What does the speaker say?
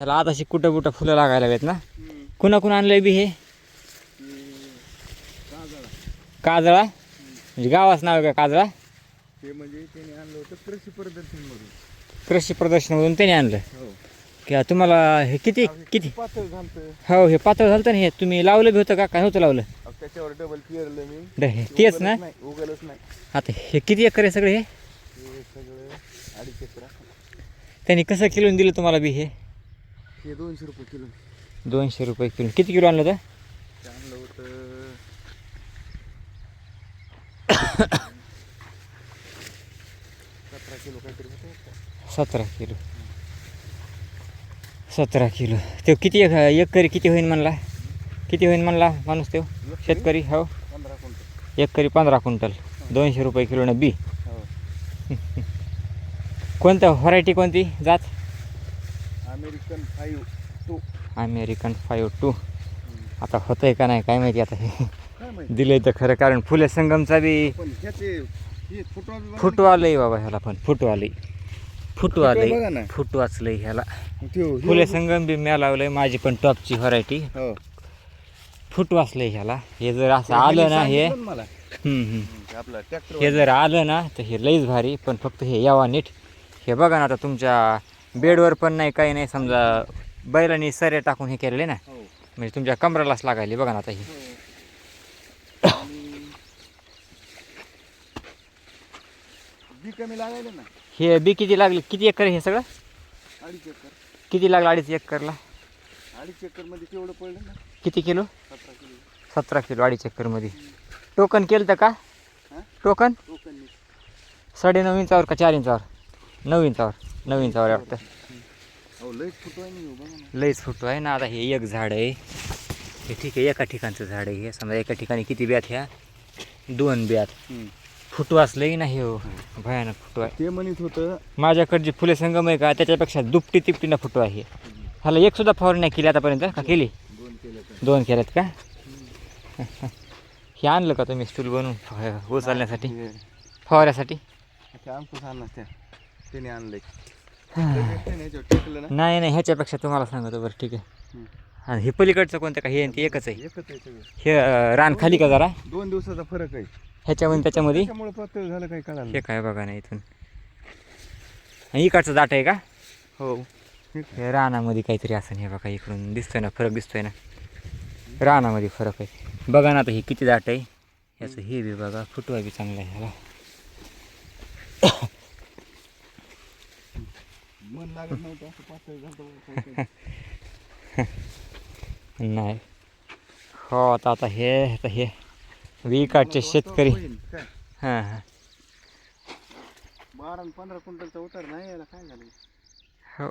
त्याला आताशी कुठं कुठं फुलं लागायला लागलेत ना. कुणा कुणा आणलंय बी हे? काजळा. म्हणजे गावाचं नाव आहे का काजळा? ते म्हणजे त्याने आणलं होतं कृषी प्रदर्शन मधून कृषी प्रदर्शनामधून त्याने आणलं. हो. की तुम्हाला हे किती किती पातळ झालं हो हे पातळ झालं ना हे. तुम्ही लावलं बी होतं का? काय होतं लावलं? त्याच्यावर डबल पेरलं मी. तेच ना? नाही उगलच नाही. आता हे किती एकर आहे सगळे हे? हे सगळं अडीच एकर. त्यांनी कसं किलोने दिलं तुम्हाला बी हे? हे दोनशे रुपये किलो. दोनशे रुपये किलो. किती किलो आणलं होतं ते? आणलं होतं. सतरा किलो काहीतरी होतं. सतरा किलो. सतरा किलो. ते किती एक एकरी किती होईन म्हणला? किती होईन म्हणला माणूस तो? शेतकरी हो. पंधरा क्विंटल. एकरी पंधरा क्विंटल. दोनशे रुपये किलोनं बी. हो. कोणतं? व्हरायटी कोणती? जात? American five two American five two आता होतंय का नाही काय माहिती आता हे. दिलंय तर खरं कारण फुले संगमचा बी पण ह्याचे हे फुटवा बी बघा फुटू आलंय बाबा ह्याला पण फुटू आलंय. फुटू वाचलंय ह्याला. फुले संगम बी म्या लावलंय माझी पण टॉपची व्हरायटी. हो. फुट वाचलंय ह्याला. हे जर असं आलं ना हे हे जर आलं ना तर हे लईच भारी पण फक्त हे यावा नीट. हे बघा ना आता तुमच्या बेडवर पण नाही काही नाही. समजा बैलांनी सरे टाकून हे केलेले ना. हो. म्हणजे तुमच्या कमरालाच लागायले बघा ना आता हे. बी कमी लागायला ना. हे बी किती लागले? किती एकर आहे हे सगळं? अडीच एकर. किती लागलं अडीच एकरला? अडीच एकरमध्ये केवढं पडलं ना? किती किलो? सतरा किलो. सतरा किलो अडीच एकरमध्ये. टोकन केलं तर का? हा? टोकन? टोकन साडे नऊ इंचावर का चार इंचावर? नऊ इंचावर. नऊ इंचावर आहे वाटतं लईच फुटू आहे ना. आता हे एक झाड आहे. हे ठीक आहे एका ठिकाणचं झाड आहे हे. समजा एका ठिकाणी किती ब्यात ह्या? दोन ब्यात. फुटू असलंही नाही हो भयानक फुटू आहे. ते म्हणत होतं माझ्याकडे जे फुले संगम आहे का त्याच्यापेक्षा दुपटी तिपटीनं फुटू आहे. ह्याला एक सुद्धा फवारणी नाही केली आतापर्यंत का केली? दोन केल्यात का? हे आणलं का तुम्ही स्टूल बनवून? उचलण्यासाठी? फवाऱ्यासाठी? त्याने आणलंय नाही नाही ह्याच्यापेक्षा तुम्हाला सांगतो बरं ठीक आहे. आणि हे पलीकडचं कोणतं का हे ते एकच आहे. एकच आहे सगळं. हे रान खाली का जरा? दोन दिवसाचा फरक आहे. ह्याच्यामध्ये त्याच्यामध्ये? पातळ झालं काही कळालं हे काय बघा ना इथून. आणि इकडचं दाट आहे का? हो. हे रानामध्ये काहीतरी असं हे बघा इकडून दिसतोय ना फरक दिसतोय ना. रानामध्ये फरक आहे. बघा ना आता हे किती दाट आहे. याचं हे बी बघा फुटवा बी चांगला आहे. ह्याला मन लागत नव्हतं असं पातळ झालं नाही. हो आता आता हे आता हे विकाटचे शेतकरी. हां हां. बारा आणि पंधरा क्विंटलचा उतार नाही यायला काय झालं? हो.